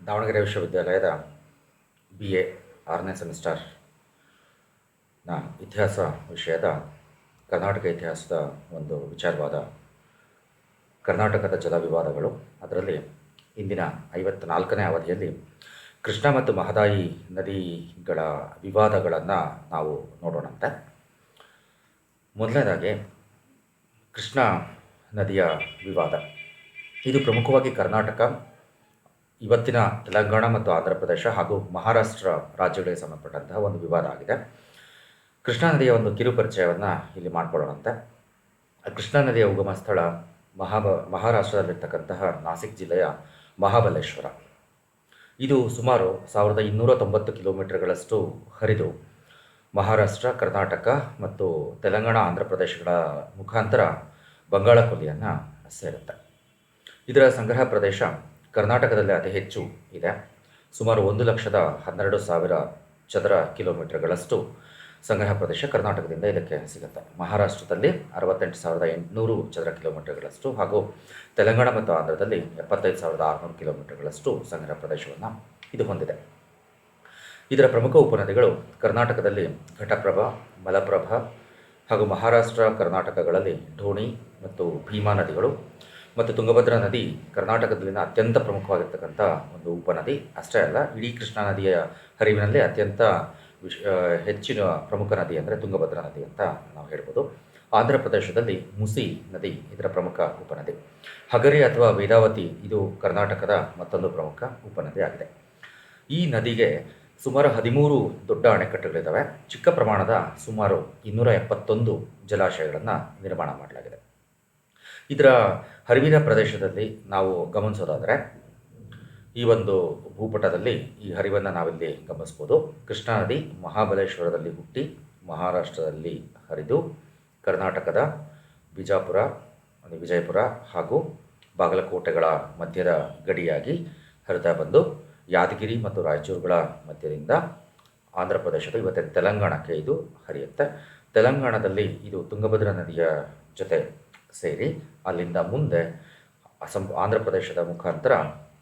ದಾವಣಗೆರೆ ವಿಶ್ವವಿದ್ಯಾಲಯದ B A ಆರನೇ ಸೆಮಿಸ್ಟರ್ನ ಇತಿಹಾಸ ವಿಷಯದ ಕರ್ನಾಟಕ ಇತಿಹಾಸದ ಒಂದು ವಿಚಾರವಾದ ಕರ್ನಾಟಕದ ಜಲ ವಿವಾದಗಳು ಅದರಲ್ಲಿ ಇಂದಿನ ಐವತ್ತ್ನಾಲ್ಕನೇ ಅವಧಿಯಲ್ಲಿ ಕೃಷ್ಣ ಮತ್ತು ಮಹದಾಯಿ ನದಿಗಳ ವಿವಾದಗಳನ್ನು ನಾವು ನೋಡೋಣಂತೆ. ಮೊದಲನೇದಾಗಿ ಕೃಷ್ಣ ನದಿಯ ವಿವಾದ. ಇದು ಪ್ರಮುಖವಾಗಿ ಕರ್ನಾಟಕ ಇವತ್ತಿನ ತೆಲಂಗಾಣ ಮತ್ತು ಆಂಧ್ರ ಪ್ರದೇಶ ಹಾಗೂ ಮಹಾರಾಷ್ಟ್ರ ರಾಜ್ಯಗಳಿಗೆ ಸಂಬಂಧಪಟ್ಟಂತಹ ಒಂದು ವಿವಾದ ಆಗಿದೆ. ಕೃಷ್ಣಾ ನದಿಯ ಒಂದು ಕಿರು ಪರಿಚಯವನ್ನು ಇಲ್ಲಿ ಮಾಡಿಕೊಳ್ಳೋಣಂತೆ. ಕೃಷ್ಣಾ ನದಿಯ ಉಗಮ ಸ್ಥಳ ಮಹಾಬ, ಮಹಾರಾಷ್ಟ್ರದಲ್ಲಿರ್ತಕ್ಕಂತಹ ನಾಸಿಕ್ ಜಿಲ್ಲೆಯ ಮಹಾಬಲೇಶ್ವರ. ಇದು ಸುಮಾರು ಸಾವಿರದ ಇನ್ನೂರ ತೊಂಬತ್ತು ಕಿಲೋಮೀಟರ್ಗಳಷ್ಟು ಹರಿದು ಮಹಾರಾಷ್ಟ್ರ, ಕರ್ನಾಟಕ ಮತ್ತು ತೆಲಂಗಾಣ ಆಂಧ್ರ ಪ್ರದೇಶಗಳ ಮುಖಾಂತರ ಬಂಗಾಳ ಕೊಲ್ಲಿಯನ್ನು ಸೇರುತ್ತೆ. ಇದರ ಸಂಗ್ರಹ ಪ್ರದೇಶ ಕರ್ನಾಟಕದಲ್ಲಿ ಅತಿ ಹೆಚ್ಚು ಇದೆ. ಸುಮಾರು ಒಂದು ಲಕ್ಷದ ಹನ್ನೆರಡು ಸಾವಿರ ಚದರ ಕಿಲೋಮೀಟರ್ಗಳಷ್ಟು ಸಂಗ್ರಹ ಪ್ರದೇಶ ಕರ್ನಾಟಕದಿಂದ ಇದಕ್ಕೆ ಸಿಗುತ್ತೆ. ಮಹಾರಾಷ್ಟ್ರದಲ್ಲಿ ಅರವತ್ತೆಂಟು ಸಾವಿರದ ಎಂಟುನೂರು ಚದರ ಕಿಲೋಮೀಟರ್ಗಳಷ್ಟು ಹಾಗೂ ತೆಲಂಗಾಣ ಮತ್ತು ಆಂಧ್ರದಲ್ಲಿ ಎಪ್ಪತ್ತೈದು ಸಾವಿರದ ಆರುನೂರು ಕಿಲೋಮೀಟರ್ಗಳಷ್ಟು ಸಂಗ್ರಹ ಪ್ರದೇಶವನ್ನು ಇದು ಹೊಂದಿದೆ. ಇದರ ಪ್ರಮುಖ ಉಪನದಿಗಳು ಕರ್ನಾಟಕದಲ್ಲಿ ಘಟಪ್ರಭಾ, ಮಲಪ್ರಭಾ ಹಾಗೂ ಮಹಾರಾಷ್ಟ್ರ, ಕರ್ನಾಟಕಗಳಲ್ಲಿ ಢೋಣಿ ಮತ್ತು ಭೀಮಾ ನದಿಗಳು ಮತ್ತು ತುಂಗಭದ್ರಾ ನದಿ ಕರ್ನಾಟಕದಲ್ಲಿನ ಅತ್ಯಂತ ಪ್ರಮುಖವಾಗಿರ್ತಕ್ಕಂಥ ಒಂದು ಉಪನದಿ. ಅಷ್ಟೇ ಅಲ್ಲ, ಇಡೀ ಕೃಷ್ಣಾ ನದಿಯ ಹರಿವಿನಲ್ಲಿ ಅತ್ಯಂತ ವಿಶ್ ಹೆಚ್ಚಿನ ಪ್ರಮುಖ ನದಿ ಅಂದರೆ ತುಂಗಭದ್ರಾ ನದಿ ಅಂತ ನಾವು ಹೇಳ್ಬೋದು. ಆಂಧ್ರ ಪ್ರದೇಶದಲ್ಲಿ ಮುಸಿ ನದಿ ಇದರ ಪ್ರಮುಖ ಉಪನದಿ. ಹಗರಿ ಅಥವಾ ವೇದಾವತಿ ಇದು ಕರ್ನಾಟಕದ ಮತ್ತೊಂದು ಪ್ರಮುಖ ಉಪನದಿ ಆಗಿದೆ. ಈ ನದಿಗೆ ಸುಮಾರು ಹದಿಮೂರು ದೊಡ್ಡ ಅಣೆಕಟ್ಟುಗಳಿದ್ದಾವೆ. ಚಿಕ್ಕ ಪ್ರಮಾಣದ ಸುಮಾರು ಇನ್ನೂರ ಎಪ್ಪತ್ತೊಂದು ಜಲಾಶಯಗಳನ್ನು ನಿರ್ಮಾಣ ಮಾಡಲಾಗಿದೆ. ಇದರ ಹರಿವಿನ ಪ್ರದೇಶದಲ್ಲಿ ನಾವು ಗಮನಿಸೋದಾದರೆ, ಈ ಒಂದು ಭೂಪಟದಲ್ಲಿ ಈ ಹರಿವನ್ನು ನಾವಿಲ್ಲಿ ಗಮನಿಸ್ಬೋದು. ಕೃಷ್ಣಾ ನದಿ ಮಹಾಬಲೇಶ್ವರದಲ್ಲಿ ಹುಟ್ಟಿ, ಮಹಾರಾಷ್ಟ್ರದಲ್ಲಿ ಹರಿದು, ಕರ್ನಾಟಕದ ಬಿಜಾಪುರ ವಿಜಯಪುರ ಹಾಗೂ ಬಾಗಲಕೋಟೆಗಳ ಮಧ್ಯದ ಗಡಿಯಾಗಿ ಹರಿತಾ ಬಂದು ಯಾದಗಿರಿ ಮತ್ತು ರಾಯಚೂರುಗಳ ಮಧ್ಯದಿಂದ ಆಂಧ್ರ ಪ್ರದೇಶದ ಇವತ್ತಿನ ತೆಲಂಗಾಣಕ್ಕೆ ಇದು ಹರಿಯುತ್ತೆ. ತೆಲಂಗಾಣದಲ್ಲಿ ಇದು ತುಂಗಭದ್ರಾ ನದಿಯ ಜೊತೆ ಸೇರಿ ಅಲ್ಲಿಂದ ಮುಂದೆ ಅಸಂ, ಆಂಧ್ರ ಪ್ರದೇಶದ ಮುಖಾಂತರ